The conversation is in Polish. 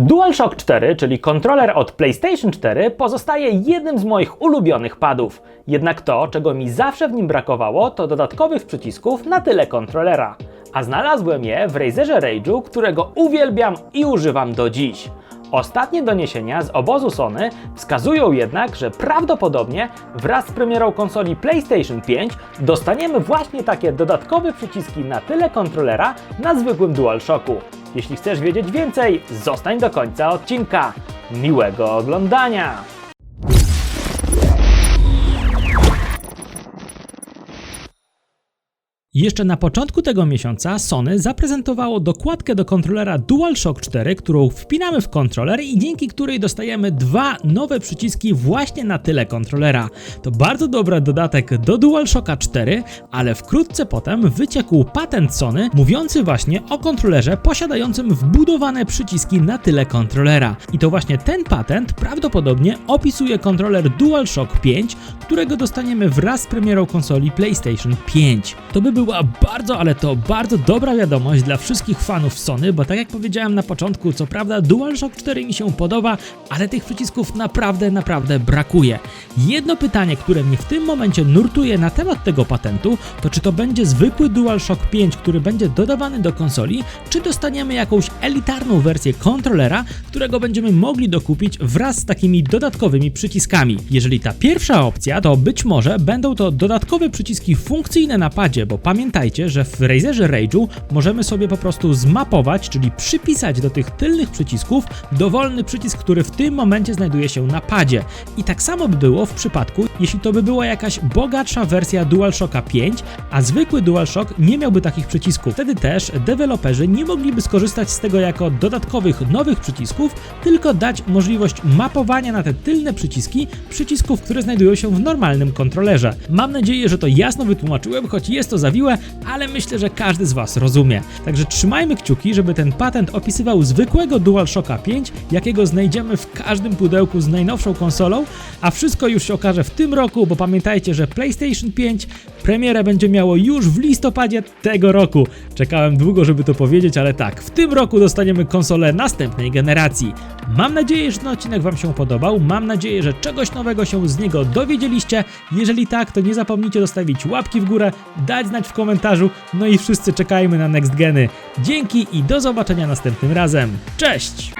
DualShock 4, czyli kontroler od PlayStation 4, pozostaje jednym z moich ulubionych padów. Jednak to, czego mi zawsze w nim brakowało, to dodatkowych przycisków na tyle kontrolera. A znalazłem je w Razerze Rage'u, którego uwielbiam i używam do dziś. Ostatnie doniesienia z obozu Sony wskazują jednak, że prawdopodobnie wraz z premierą konsoli PlayStation 5 dostaniemy właśnie takie dodatkowe przyciski na tyle kontrolera na zwykłym DualShocku. Jeśli chcesz wiedzieć więcej, zostań do końca odcinka. Miłego oglądania! Jeszcze na początku tego miesiąca Sony zaprezentowało dokładkę do kontrolera DualShock 4, którą wpinamy w kontroler i dzięki której dostajemy dwa nowe przyciski właśnie na tyle kontrolera. To bardzo dobry dodatek do DualShocka 4, ale wkrótce potem wyciekł patent Sony mówiący właśnie o kontrolerze posiadającym wbudowane przyciski na tyle kontrolera. I to właśnie ten patent prawdopodobnie opisuje kontroler DualShock 5, którego dostaniemy wraz z premierą konsoli PlayStation 5. To by była bardzo, ale to bardzo dobra wiadomość dla wszystkich fanów Sony, bo tak jak powiedziałem na początku, co prawda DualShock 4 mi się podoba, ale tych przycisków naprawdę, naprawdę brakuje. Jedno pytanie, które mnie w tym momencie nurtuje na temat tego patentu, to czy to będzie zwykły DualShock 5, który będzie dodawany do konsoli, czy dostaniemy jakąś elitarną wersję kontrolera, którego będziemy mogli dokupić wraz z takimi dodatkowymi przyciskami. Jeżeli ta pierwsza opcja, to być może będą to dodatkowe przyciski funkcyjne na padzie, bo pamiętajcie, że w Razerze Rage'u możemy sobie po prostu zmapować, czyli przypisać do tych tylnych przycisków dowolny przycisk, który w tym momencie znajduje się na padzie. I tak samo by było w przypadku, jeśli to by była jakaś bogatsza wersja DualShocka 5, a zwykły DualShock nie miałby takich przycisków. Wtedy też deweloperzy nie mogliby skorzystać z tego jako dodatkowych nowych przycisków, tylko dać możliwość mapowania na te tylne przyciski przycisków, które znajdują się w normalnym kontrolerze. Mam nadzieję, że to jasno wytłumaczyłem, choć jest to ale myślę, że każdy z Was rozumie. Także trzymajmy kciuki, żeby ten patent opisywał zwykłego DualShocka 5, jakiego znajdziemy w każdym pudełku z najnowszą konsolą, a wszystko już się okaże w tym roku, bo pamiętajcie, że PlayStation 5 premierę będzie miało już w listopadzie tego roku. Czekałem długo, żeby to powiedzieć, ale tak, w tym roku dostaniemy konsolę następnej generacji. Mam nadzieję, że ten odcinek Wam się podobał. Mam nadzieję, że czegoś nowego się z niego dowiedzieliście. Jeżeli tak, to nie zapomnijcie zostawić łapki w górę, dać znać w komentarzu. No i wszyscy czekajmy na Next Geny. Dzięki i do zobaczenia następnym razem. Cześć!